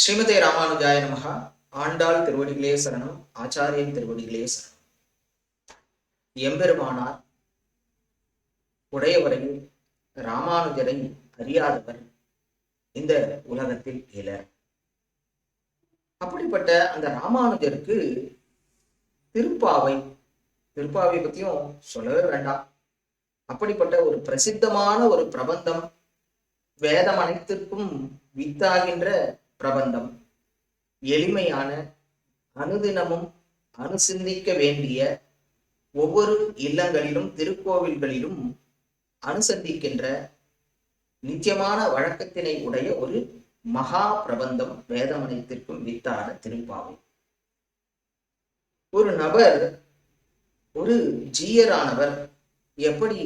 ஸ்ரீமதே ராமானுஜாய நமகா. ஆண்டாள் திருவடிகளே சரணம் ஆச்சாரியன் திருவடிகளே சரணம். எம்பெருமானார் உடையவரையும் ராமானுஜரை அறியாதவர் இந்த உலகத்தில் இலர் அப்படிப்பட்ட அந்த ராமானுஜருக்கு திருப்பாவை திருப்பாவை பத்தியும் சொல்லவே வேண்டாம். அப்படிப்பட்ட ஒரு பிரசித்தமான ஒரு பிரபந்தம் வேதம் அனைத்திற்கும் வித்தாகின்ற பிரபந்தம். எளிமையான அனுதினமும் அனுசிந்திக்க வேண்டிய ஒவ்வொரு இல்லங்களிலும் திருக்கோவில்களிலும் அனுசந்திக்கின்ற நித்தியமான வழக்கத்தினை உடைய ஒரு மகா பிரபந்தம் வேதமனைத்திற்கும் வித்தான திருப்பாவை. ஒரு நபர் ஒரு ஜீயரானவர் எப்படி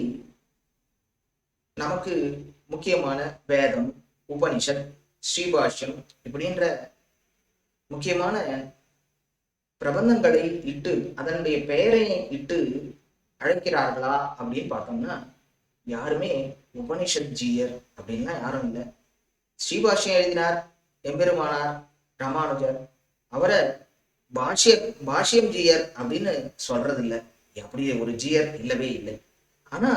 நமக்கு முக்கியமான வேதம் உபனிஷத் ஸ்ரீபாஷ்யம் இப்படின்ற முக்கியமான பிரபந்தங்களை இட்டு அதனுடைய பெயரை இட்டு அழைக்கிறார்களா அப்படின்னு பார்த்தோம்னா யாருமே உபனிஷத் ஜீயர் அப்படின்லாம் யாரும் இல்லை. ஸ்ரீபாஷ்யம் எழுதினார் எம்பெருமானார் ராமானுஜர். அவரை பாஷ்ய பாஷ்யம் ஜீயர் அப்படின்னு சொல்றது இல்லை அப்படி ஒரு ஜீயர் இல்லவே இல்லை. ஆனா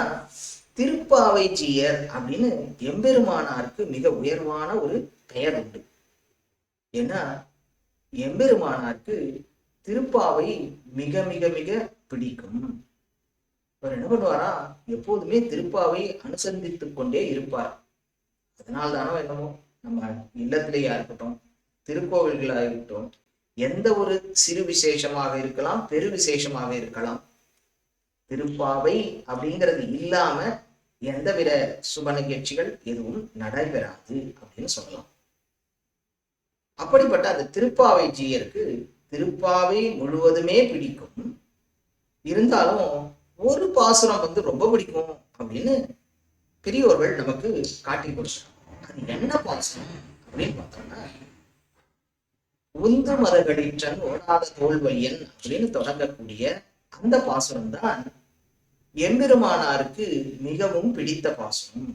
திருப்பாவை ஜீயர் அப்படின்னு எம்பெருமானாருக்கு மிக உயர்வான ஒரு பெயர் உண்டு ஏன்னா எம்பெருமானாருக்கு திருப்பாவை மிக மிக மிக பிடிக்கும். அவர் என்ன பண்ணுவாரா? எப்போதுமே திருப்பாவை அனுசந்தித்துக் கொண்டே இருப்பார். அதனால தானோ என்னமோ நம்ம இல்லத்திலேயா இருக்கட்டும் திருக்கோவில்களாக இருக்கட்டும் எந்த ஒரு சிறு விசேஷமாக இருக்கலாம் பெரு விசேஷமாக இருக்கலாம். திருப்பாவை அப்படிங்கிறது இல்லாம எந்தவித சுப நிகழ்ச்சிகள் எதுவும் நடைபெறாது அப்படின்னு சொல்லலாம். அப்படிப்பட்ட அந்த திருப்பாவை ஜீயருக்கு திருப்பாவை முழுவதுமே பிடிக்கும். இருந்தாலும் ஒரு பாசுரம் வந்து ரொம்ப பிடிக்கும் அப்படின்னு பெரியோர்கள் நமக்கு காட்டி கொடுத்தாங்க அது என்ன பாசுரம் அப்படின்னு பார்த்தோம்னா உந்து மதகளிற்றன் ஓடாத தோல்வழியன் அப்படின்னு தொடங்கக்கூடிய அந்த பாசுரம் தான் எம்பெருமானாருக்கு மிகவும் பிடித்த பாசுரம்.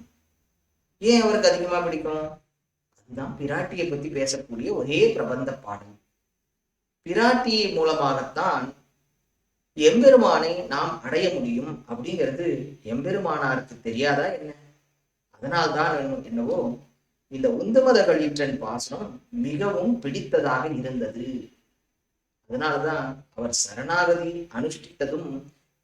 ஏன் அவருக்கு அதிகமா பிடிக்கும்? தான் பிராட்டியை பத்தி பேசக்கூடிய ஒரே பிரபந்த பாடல். பிராட்டி மூலமாகத்தான் எம்பெருமானை நாம் அடைய முடியும் அப்படிங்கிறது எம்பெருமானாருக்கு தெரியாதா என்ன? அதனால்தான் என்னவோ இந்த உந்துமத கழிற்றன் பாசனம் மிகவும் பிடித்ததாக இருந்தது. அதனாலதான் அவர் சரணாகதி அனுஷ்டித்ததும்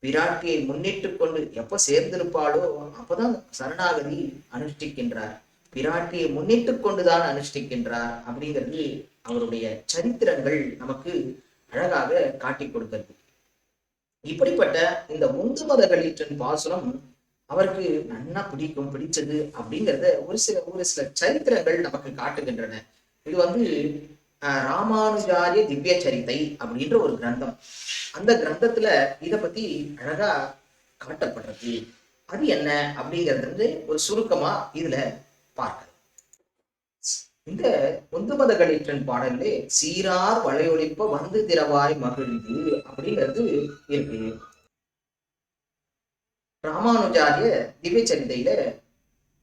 பிராட்டியை முன்னிட்டு கொண்டு எப்ப சேர்ந்திருப்பாளோ அப்பதான் சரணாகதி அனுஷ்டிக்கின்றார். பிராட்டியை முன்னிட்டு கொண்டுதான் அனுஷ்டிக்கின்றார் அப்படிங்கிறது அவருடைய சரித்திரங்கள் நமக்கு அழகாக காட்டி கொடுக்கிறது இப்படிப்பட்ட இந்த உந்து மத பாசனம் அவருக்கு நன்னா பிடிக்கும் பிடிச்சது அப்படிங்கிறத ஒரு சில ஒரு சில சரித்திரங்கள் நமக்கு காட்டுகின்றன. இது வந்து ராமானுஜாரிய திவ்ய சரித்தை அப்படின்ற ஒரு கிரந்தம். அந்த கிரந்தத்துல இத பத்தி அழகா காட்டப்படுறது அது என்ன அப்படிங்கிறது வந்து ஒரு சுருக்கமா இதுல பார்க்கலாம் இந்த ஒந்துமத களிற்றன் பாடலே சீரார் வளையொழிப்ப வந்து திரவாய் மகிழ்ந்து அப்படிங்கிறது இருக்கு. ராமானுஜாரிய திவ்யச்சரிதையில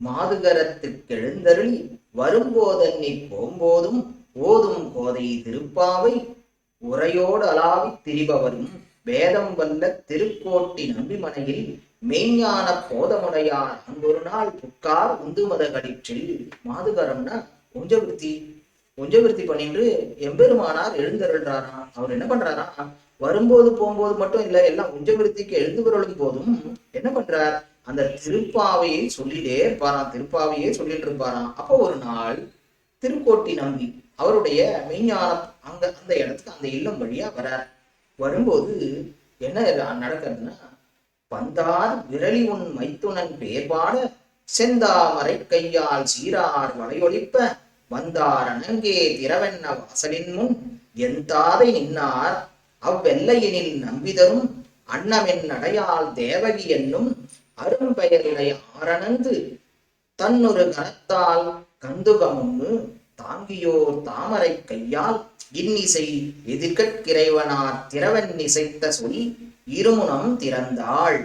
மாதுகரத்துக்கு எழுந்தருளி வரும்போதன்னி போம்போதும் ஓதும் கோதை திருப்பாவை உரையோடு அலாவி திரிபவரும் வேதம் வல்ல திருக்கோட்டி நம்பிமனையில் மெய்ஞான போதமுடையார். அங்கொரு நாள் புக்கார் உந்துமத கடிற்றில் மாதுகரம்னா உஞ்சவிருத்தி உஞ்சவிருத்தி பண்ணின்று எம்பெருமானார் எழுந்தருள்றாராம் அவர் என்ன பண்றாரா? வரும்போது போகும்போது மட்டும் இல்ல எல்லாம் உஞ்சவிருத்திக்கு எழுந்து வரலும் போதும் என்ன பண்றார்? அந்த திருப்பாவையை சொல்லிட்டே இருப்பாராம் திருப்பாவையே சொல்லிட்டு இருப்பாராம். அப்போ ஒரு நாள் திருக்கோட்டி நம்பி அவருடைய மெய்ஞானம் அங்க அந்த இடத்துக்கு அந்த இல்லம் வழியா வரார். வரும்போது என்ன நடக்கிறதுன்னா பந்தார் விரலி உன் மைத்துனன் பேர்பாட செந்தாமரை கையால் சீரார் வளையொழிப்ப வந்தார் அணங்கே திரவென்ன வாசலின் முன். எந்தாதை நின்னார். அவ்வெல்லையினில் நம்பிதரும். அன்னமென் அடையால் தேவகி என்னும். அரும்பெயருடைய ஆரணந்து தன்னொரு கனத்தால் கந்துகமுன்னு தாங்கியோர் தாமரை கையால் இன்னிசை எதிர்கட்கிறைவனார் திறவன் இசைத்த சொல் இருமுனம் திறந்தாள்.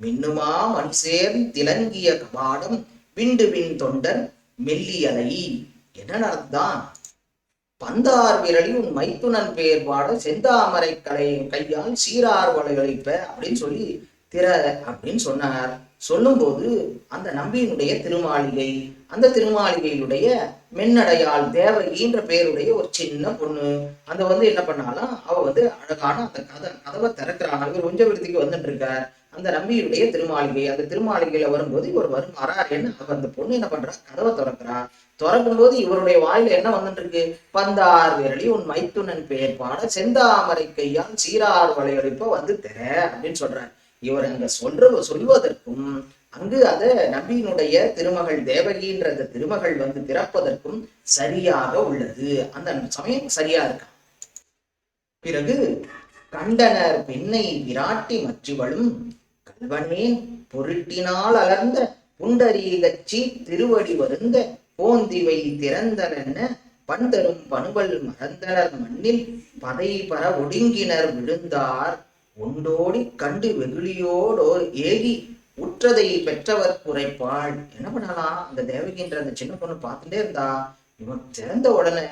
மின்னுமா மணிசேர் திலங்கிய கபாடம் விண்டு விண் தொண்டர் மெல்லியலை என்ன நடந்தான் பந்தார் விரலி உன் மைத்துனன் பேர் பாட செந்தாமரை கலை கையால் சீரார் வளைகளிப்ப அப்படின்னு சொல்லி திற அப்படின்னு சொன்னார். சொல்லும்போது அந்த நம்பியினுடைய திருமாளிகை அந்த திருமாளிகையினுடைய மென்னடையாள் தேவகின்ற பெயருடைய ஒரு சின்ன பொண்ணு. அந்த வந்து என்ன பண்ணாலும் அவ வந்து அழகான அந்த கதை கதவை திறக்கிறான். இவர் உஞ்சவிருத்திக்கு வந்துட்டு இருக்கார் அந்த நம்பியுடைய திருமாளிகை அந்த திருமாளிகையில வரும்போது இவர் வரும் வராருன்னு அவர் அந்த பொண்ணு என்ன பண்றா? கதவை திறக்கிறா. திறக்கும் போது இவருடைய வாயில என்ன வந்துட்டு இருக்கு பந்தார் விரலி உன் மைத்துனன் பெயர் பாட செந்தாமரை கையால் சீரார் வளையடிப்ப வந்து தர அப்படின்னு சொல்றாரு. இவர் அங்க சொல்ற சொல்வதற்கும் அங்கு அத நபியினுடைய திருமகள் தேவகின்ற அந்த திருமகள் வந்து திறப்பதற்கும் சரியாக உள்ளது. அந்த சமயம் சரியா இருக்கா? பிறகு கண்டனர் பெண்ணை விராட்டி மற்றிவளும் கல்வனே பொருட்டினால் அலர்ந்த புண்டரீகச்சி திருவடி வருந்த போந்திவை திறந்தன பண்தரும் பணுவல் மறந்தனர் மண்ணில் பதை பர ஒடுங்கினர் விழுந்தார். உண்டோடி கண்டு வெகுளியோடோ ஏகி உற்றதை பெற்றவர் குறைப்பாள். என்ன பண்ணலாம் அந்த தேவகின்ற அந்த சின்ன பொண்ணு பார்த்துட்டே இருந்தா இவன் திறந்த உடனே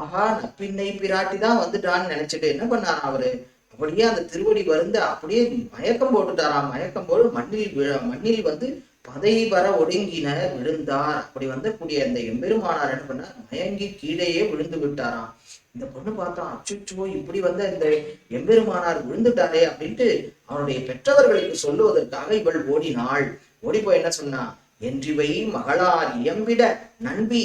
ஆஹா நப்பின்னை பிராட்டி தான் வந்துட்டான்னு நினைச்சிட்டு என்ன பண்ணாராம் அவரு? அப்படியே அந்த திருவடி வருந்து அப்படியே மயக்கம் போட்டுட்டாராம். மயக்கம் போட்டு மண்ணில் மண்ணில் வந்து பதை வர ஒடுங்கின விழுந்தார். அப்படி வந்தக்கூடிய அந்த எம்பெருமானார் என்ன பண்ணார்? மயங்கி கீழேயே விழுந்து விட்டாராம். இந்த பொண்ணு பார்த்தா அச்சுச்சுவோ இப்படி வந்த இந்த எம்பெருமானார் விழுந்துட்டாரே அப்படின்ட்டு அவனுடைய பெற்றவர்களுக்கு சொல்லுவதற்காக இவள் ஓடினாள். ஓடி போய் என்ன சொன்னா என்றிவை மகளார் இயம்பிட நண்பி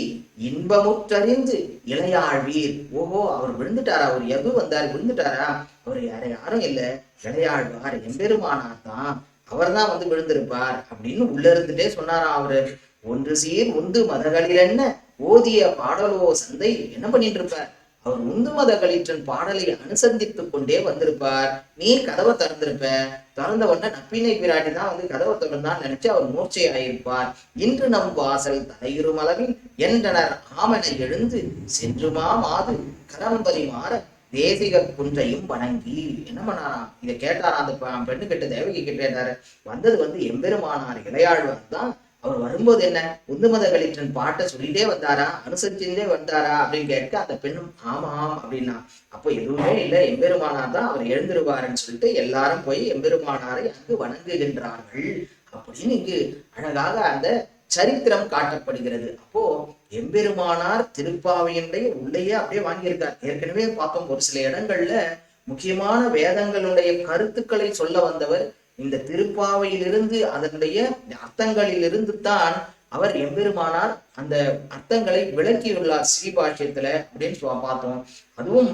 இன்பமுற்றறிந்து இளையாழ்வீர். ஓஹோ அவர் விழுந்துட்டாரா? அவர் எது வந்தார்? விழுந்துட்டாரா? அவர் யார யாரும் இல்லை. இளையாழ்வார் எம்பெருமானார் தான். அவர் தான் வந்து விழுந்திருப்பார் அப்படின்னு உள்ள இருந்துட்டே சொன்னாராம் அவரு? ஒன்று சீர் உந்து மதகளில் என்ன? ஓதிய பாடலோ சந்தை என்ன பண்ணிட்டு இருப்பார் அவர் உந்து மத களிற்றன் பாடலை அனுசந்தித்துக் கொண்டே வந்திருப்பார். நீ கதவை திறந்திருப்ப. திறந்த உடனே நப்பினை பிராட்டி தான் வந்து கதவை திறந்தான்னு நினைச்சு அவர் மூர்ச்சை ஆயிருப்பார் இன்று நம் வாசல் தலையுறும் அளவில் என்றனர். ஆமனை எழுந்து சென்றுமா மாது? கரம்பரி மாற தேசிக குன்றையும் வணங்கி என்ன பண்ணாராம் இதை கேட்டாராம் அந்த பெண்ணு கிட்ட தேவகி கிட்ட கேட்டாரு வந்தது வந்து எம்பெருமானார் இளையாழ்வார் தான் அவர் வரும்போது என்ன உந்துமத களிற்றன் பாட்டை சொல்லிட்டே வந்தாரா? அனுசரிச்சுட்டே வந்தாரா? அப்படின்னு கேட்க அந்த பெண்ணும் ஆமாம் அப்படின்னா அப்போ எதுவுமே இல்லை எம்பெருமானார் தான் அவர் எழுந்திருவாருன்னு சொல்லிட்டு எல்லாரும் போய் எம்பெருமானாரை அங்கு வணங்குகின்றார்கள். அப்படின்னு இங்கு அழகாக அந்த சரித்திரம் காட்டப்படுகிறது. அப்போ எம்பெருமானார் திருப்பாவையினுடைய உள்ளேயே அப்படியே வாங்கியிருக்கார். ஏற்கனவே பார்த்தோம் ஒரு சில இடங்கள்ல முக்கியமான வேதங்களுடைய கருத்துக்களை சொல்ல வந்தவர் இந்த திருப்பாவையிலிருந்து அதனுடைய அர்த்தங்களிலிருந்து தான் அவர் எம்பெருமானார் அந்த அர்த்தங்களை விளக்கியுள்ளார் ஸ்ரீபாஷ்யத்துல அப்படின்னு பார்த்தோம். அதுவும்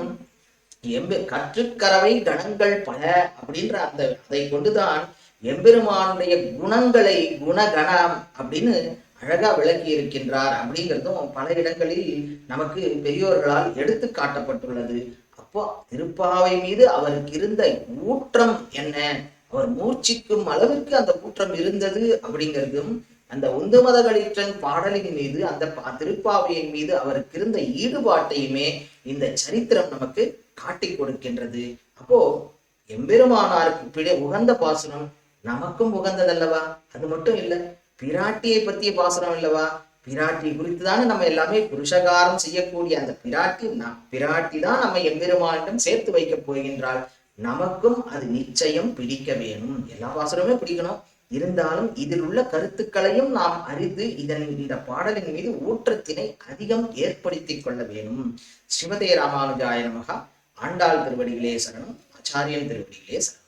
எம்பெ கற்றுக்கரவை கணங்கள் பல அப்படின்ற அந்த அதை கொண்டுதான் எம்பெருமானுடைய குணங்களை குணகணம் அப்படின்னு அழகா விளக்கி இருக்கின்றார் அப்படிங்கிறதும் பல இடங்களில் நமக்கு பெரியோர்களால் எடுத்து காட்டப்பட்டுள்ளது. அப்போ திருப்பாவை மீது அவருக்கு இருந்த ஊற்றம் என்ன? அவர் மூர்ச்சிக்கும் அளவிற்கு அந்த ஊற்றம் இருந்தது அப்படிங்கிறதும் அந்த உந்துமத களிற்றன் பாடலின் மீது அந்த பா- திருப்பாவையின் மீது அவருக்கு இருந்த ஈடுபாட்டையுமே இந்த சரித்திரம் நமக்கு காட்டி கொடுக்கின்றது. அப்போ எம்பெருமானாருக்கு பிடி உகந்த பாசனம் நமக்கும் உகந்ததல்லவா? அது மட்டும் இல்ல பிராட்டியை பத்திய பாசனம் இல்லவா பிராட்டி குறித்து தானே நம்ம எல்லாமே புருஷகாரம் செய்யக்கூடிய அந்த பிராட்டி ந- பிராட்டி தான் நம்ம எம்பெருமானிடம் சேர்த்து வைக்க போகின்றாள். நமக்கும் அது நிச்சயம் பிடிக்க வேணும். எல்லா பாசனமே பிடிக்கணும். இருந்தாலும் இதில் உள்ள கருத்துக்களையும் நாம் அறிந்து இதன் இந்த பாடலின் மீது ஊற்றத்தினை அதிகம் ஏற்படுத்திக் கொள்ள வேணும். சிவதே ராமானுஜாய நமகா. ஆண்டாள் திருவடிகளே சரணம். ஆச்சாரியன் திருவடிகளே சரணம்.